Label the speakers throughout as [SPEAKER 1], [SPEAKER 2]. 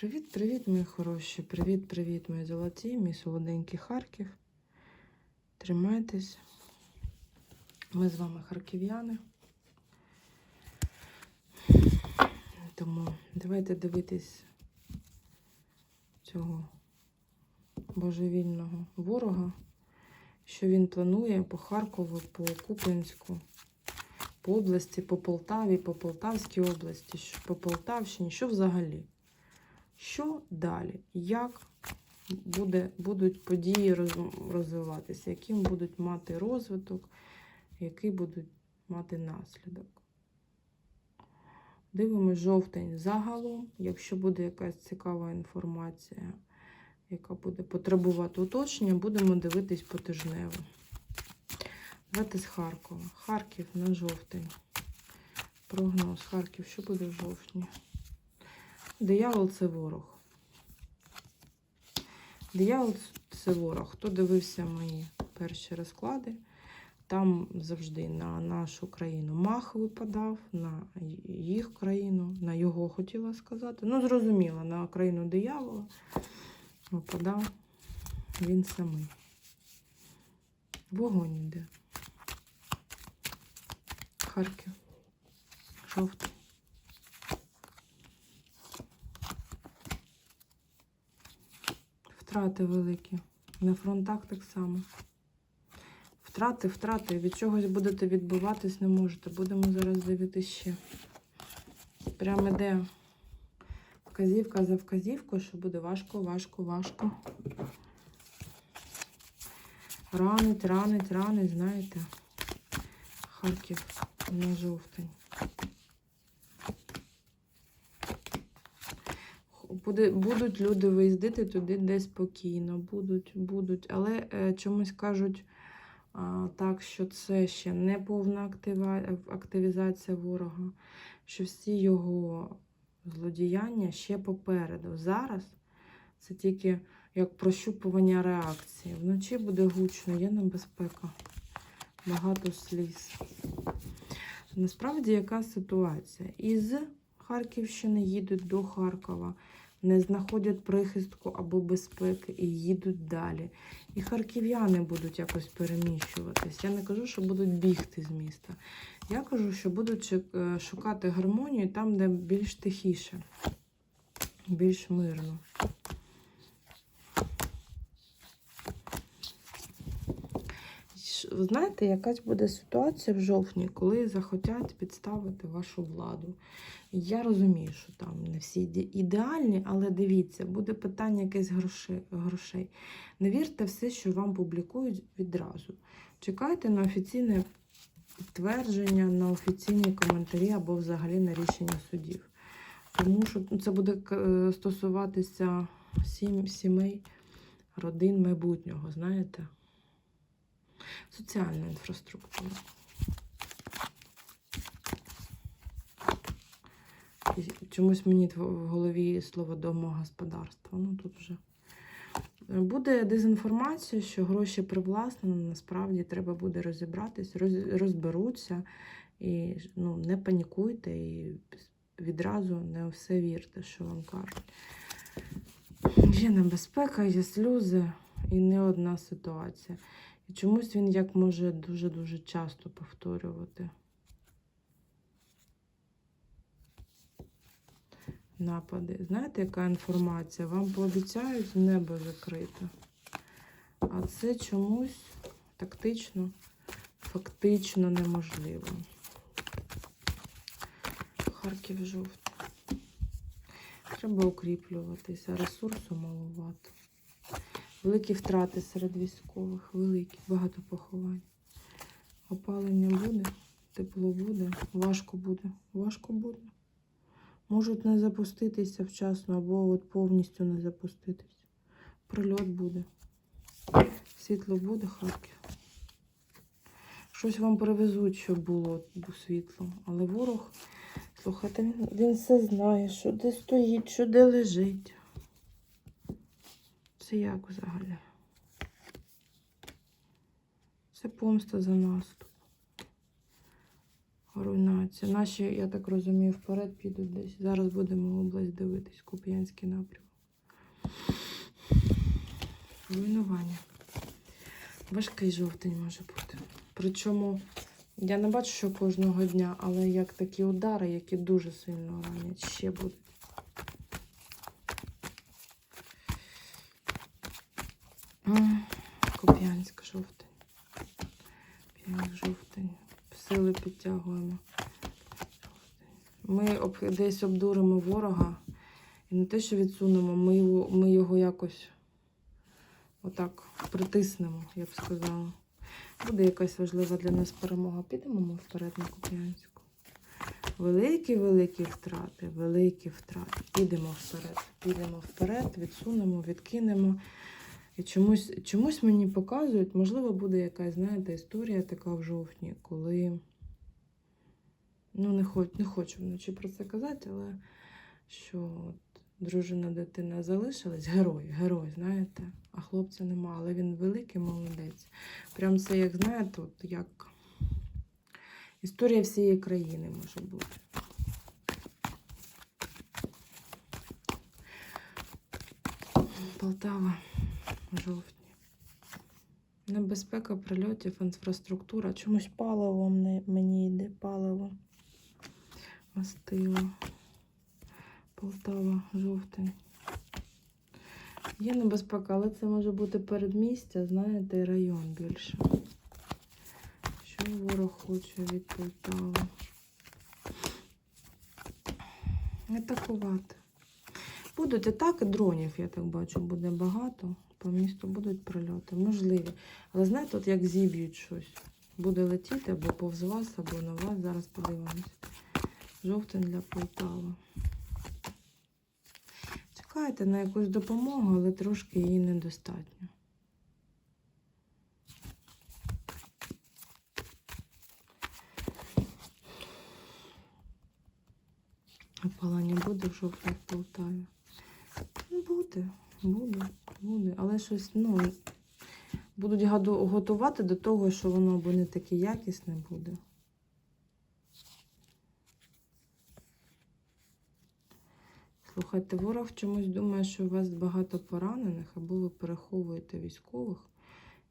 [SPEAKER 1] Привіт-привіт, мої хороші. Привіт-привіт, мої золоті, мій солоденький Харків. Тримайтесь. Ми з вами харків'яни. Тому давайте дивитись цього божевільного ворога, що він планує по Харкову, по Куп'янську, по області, по Полтаві, по Полтавській області, по Полтавщині, що взагалі. Що далі? Як буде, будуть події роз- розвиватися, яким будуть мати розвиток, який будуть мати наслідок? Дивимось жовтень загалом. Якщо буде якась цікава інформація, яка буде потребувати уточнення, будемо дивитись потижнево. Давайте з Харкова. Харків на жовтень. Прогноз Харків, що буде в жовтні? Диявол це ворог. Диявол це ворог. Хто дивився мої перші розклади, там завжди на нашу країну мах випадав, на їх країну, на його хотіла сказати. Ну, зрозуміло, на країну диявола випадав він самий. Вогонь йде. Харків. Жовтий. Втрати великі. На фронтах так само. Втрати, втрати. Від чогось будете відбиватись не можете. Будемо зараз дивитися ще. Прямо іде вказівка за вказівкою, що буде важко, важко, важко. Ранить, ранить, ранить, знаєте. Харків на жовтень. Буде, будуть люди виїздити туди, де спокійно. Будуть, будуть. Але е, чомусь кажуть а, так, що це ще не повна актива, активізація ворога, що всі його злодіяння ще попереду. Зараз це тільки як прощупування реакції. Вночі буде гучно, є небезпека, багато сліз. Насправді, яка ситуація? Із Харківщини їдуть до Харкова, не знаходять прихистку або безпеки і їдуть далі. І харків'яни будуть якось переміщуватись. Я не кажу, що будуть бігти з міста. Я кажу, що будуть е, шукати гармонію там, де більш тихіше, більш мирно. Ви знаєте, якась буде ситуація в жовтні, коли захотять підставити вашу владу. Я розумію, що там не всі ідеальні, але дивіться, буде питання якесь грошей. Не вірте все, що вам публікують відразу. Чекайте на офіційне підтвердження, на офіційні коментарі або взагалі на рішення судів. Тому що це буде е, стосуватися сім, сімей, родин майбутнього, знаєте? Соціальна інфраструктура. Чомусь мені в голові слово домогосподарство. Ну тут вже буде дезінформація, що гроші привласнені, насправді треба буде розібратись, роз- розберуться і ну, не панікуйте і відразу не все вірте, що вам кажуть. Є небезпека, є сльози і не одна ситуація. І чомусь він як може дуже-дуже часто повторювати. Напади. Знаєте, яка інформація? Вам пообіцяють небо закрите. А це чомусь тактично, фактично неможливо. Харків жовтий. Треба укріплюватися, ресурсу маловато. Великі втрати серед військових, великі, багато поховань. Опалення буде, тепло буде, важко буде, важко буде. Можуть не запуститися вчасно або от повністю не запуститися. Прильот буде. Світло буде, Харків. Щось вам привезуть, щоб було світло. Але ворог, слухайте, він, все знає, що де стоїть, що де лежить. Це як взагалі? Це помста за наступ. Руйнація. Наші, я так розумію, вперед підуть десь. Зараз будемо область дивитись, Куп'янський напрям. Руйнування. Важкий жовтень може бути. Причому я не бачу, що кожного дня, але як такі удари, які дуже сильно ранять, ще будуть. Куп'янськ жовтень. Куп'янськ жовтень. Сили підтягуємо. Ми об, десь обдуримо ворога. І не те, що відсунемо, ми його, ми його якось отак притиснемо, я б сказала. Буде якась важлива для нас перемога. Підемо ми вперед на Куп'янську. Великі-великі втрати, великі втрати. Підемо вперед. Підемо вперед, відсунемо, відкинемо. І чомусь, чомусь мені показують, можливо, буде якась, знаєте, історія така в жовтні, коли. Ну, не, хоч, не хочу вночі про це казати, але що от, дружина, дитина залишилась, герой, герой, знаєте, а хлопця нема, але він великий молодець. Прям це, як знаєте, от як історія всієї країни може бути. Полтава, жовтні. Небезпека прильотів, інфраструктура. Чомусь паливо мені- йде паливо. Мастило. Полтава, жовтень. Є небезпека, але це може бути передмістя, знаєте, район більше. Що ворог хоче від Полтави? Атакувати. Будуть атаки дронів, я так бачу, буде багато. По місту будуть прильоти. Можливі. Але знаєте, от як зіб'ють щось. Буде летіти або повз вас, або на вас. Зараз подивимось. Жовтень для Полтави. Чекайте на якусь допомогу, але трошки її недостатньо. Опалення буде в жовтні Полтаві. Буде, буде, буде. Але щось, ну, будуть готувати до того, що воно або не таке якісне буде. Слухайте, ворог чомусь думає, що у вас багато поранених, або ви переховуєте військових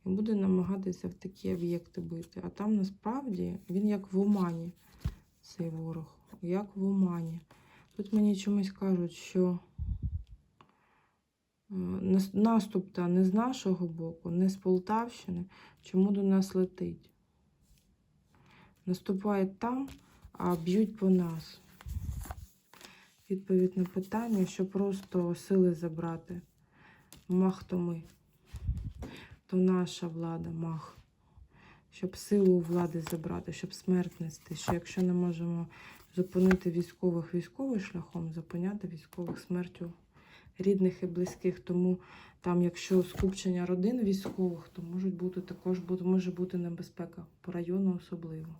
[SPEAKER 1] і буде намагатися в такі об'єкти бити. А там насправді він як в Умані, цей ворог, як в Умані. Тут мені чомусь кажуть, що наступ та не з нашого боку, не з Полтавщини, чому до нас летить. Наступають там, а б'ють по нас. Відповідь на питання, що просто сили забрати. Мах то ми. То наша влада, мах. Щоб силу влади забрати, щоб смерть нести. Що якщо не можемо зупинити військових військовим шляхом, зупиняти військових смертю рідних і близьких. Тому там, якщо скупчення родин військових, то можуть бути також може бути небезпека по району особливо.